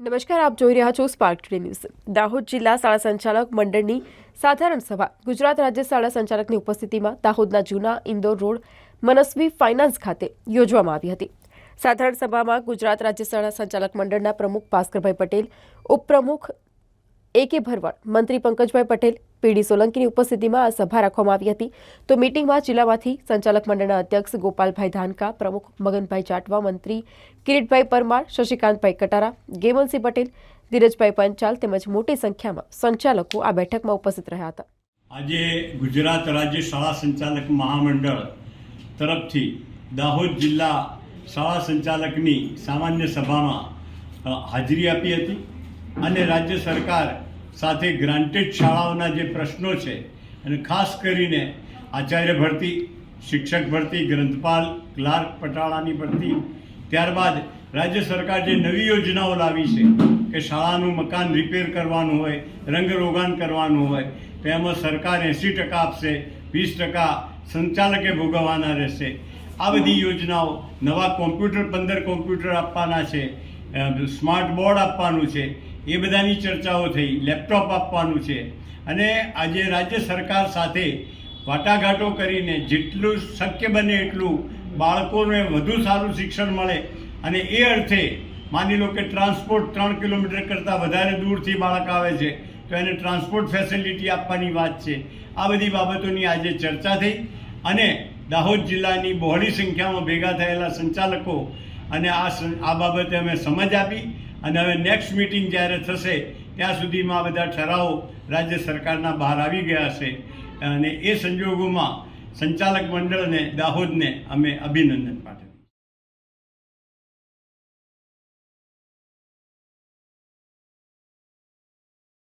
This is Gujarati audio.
નમસ્કાર, આપ જોઈ રહ્યા છો સ્પાર્ક ટુડે ન્યૂઝ દાહોદ જિલ્લા શાળા સંચાલક મંડળની સાધારણ સભા ગુજરાત રાજ્ય શાળા સંચાલકની ઉપસ્થિતિમાં દાહોદના જૂના ઇન્દોર રોડ, મનસ્વી ફાઇનાન્સ ખાતે યોજવામાં આવી હતી. સાધારણ સભામાં ગુજરાત રાજ્ય શાળા સંચાલક મંડળના પ્રમુખ ભાસ્કરભાઈ પટેલ, ઉપપ્રમુખ એ કે ભરવાડ, મંત્રી પંકજભાઈ પટેલ પીડી સોલંકીની ઉપસ્થિતિમાં આ સભા રાખવામાં આવી હતી. તો મીટિંગમાં જિલ્લામાંથી સંચાલક મંડળના અધ્યક્ષ ગોપાલભાઈ ધાનકા, પ્રમુખ મગનભાઈ જાટવા, મંત્રી કિરીટભાઈ પરમાર, શશિકાંતભાઈ કટારા ગેમનસિંહ પટેલ, ધીરજભાઈ પંચાલ તેમજ મોટી સંખ્યામાં સંચાલકો આ બેઠકમાં ઉપસ્થિત રહ્યા હતા. આજે ગુજરાત રાજ્ય શાળા સંચાલક મહામંડળ તરફથી દાહોદ જિલ્લા શાળા સંચાલકની સામાન્ય સભામાં હાજરી આપી હતી અને રાજ્ય સરકાર સાથે ગ્રાન્ટેડ શાળાઓના જે પ્રશ્નો છે, અને ખાસ કરીને આચાર્ય ભરતી, શિક્ષક ભરતી, ગ્રંથપાલ, ક્લાર્ક પટાળાની ભરતી, ત્યારબાદ રાજ્ય સરકાર જે નવી યોજનાઓ લાવી છે, કે શાળાનું મકાન રિપેર કરવાનું હોય રંગરોગાન કરવાનું હોય, તો એમાં સરકાર એંસી ટકા આપશે, વીસ ટકા સંચાલકે ભોગવવાના રહેશે. આ બધી યોજનાઓ નવા કોમ્પ્યુટર, પંદર કોમ્પ્યુટર આપવાના છે સ્માર્ટ બોર્ડ આપવાનું છે એ બધાની ચર્ચાઓ થઈ, લેપટોપ આપવાનું છે. અને આજે રાજ્ય સરકાર સાથે વાટાઘાટો કરીને જેટલું શક્ય બને એટલું બાળકોને વધુ સારું શિક્ષણ મળે અને એ અર્થે માની લો કે ટ્રાન્સપોર્ટ ત્રણ કિલોમીટર કરતાં વધારે દૂરથી બાળક આવે છે, તો એને ટ્રાન્સપોર્ટ ફેસિલિટી આપવાની વાત છે. આ બધી બાબતોની આજે ચર્ચા થઈ અને દાહોદ જિલ્લાની બહોળી સંખ્યામાં ભેગા થયેલા સંચાલકો અને આ આ બાબતે અમે સમજ આપી અને હવે નેક્સ્ટ મિટિંગ જ્યારે થશે, ત્યાં સુધીમાં આ બધા ઠરાવો રાજ્ય સરકારના બહાર આવી ગયા છે અને એ સંજોગોમાં સંચાલક મંડળને, દાહોદને અમે અભિનંદન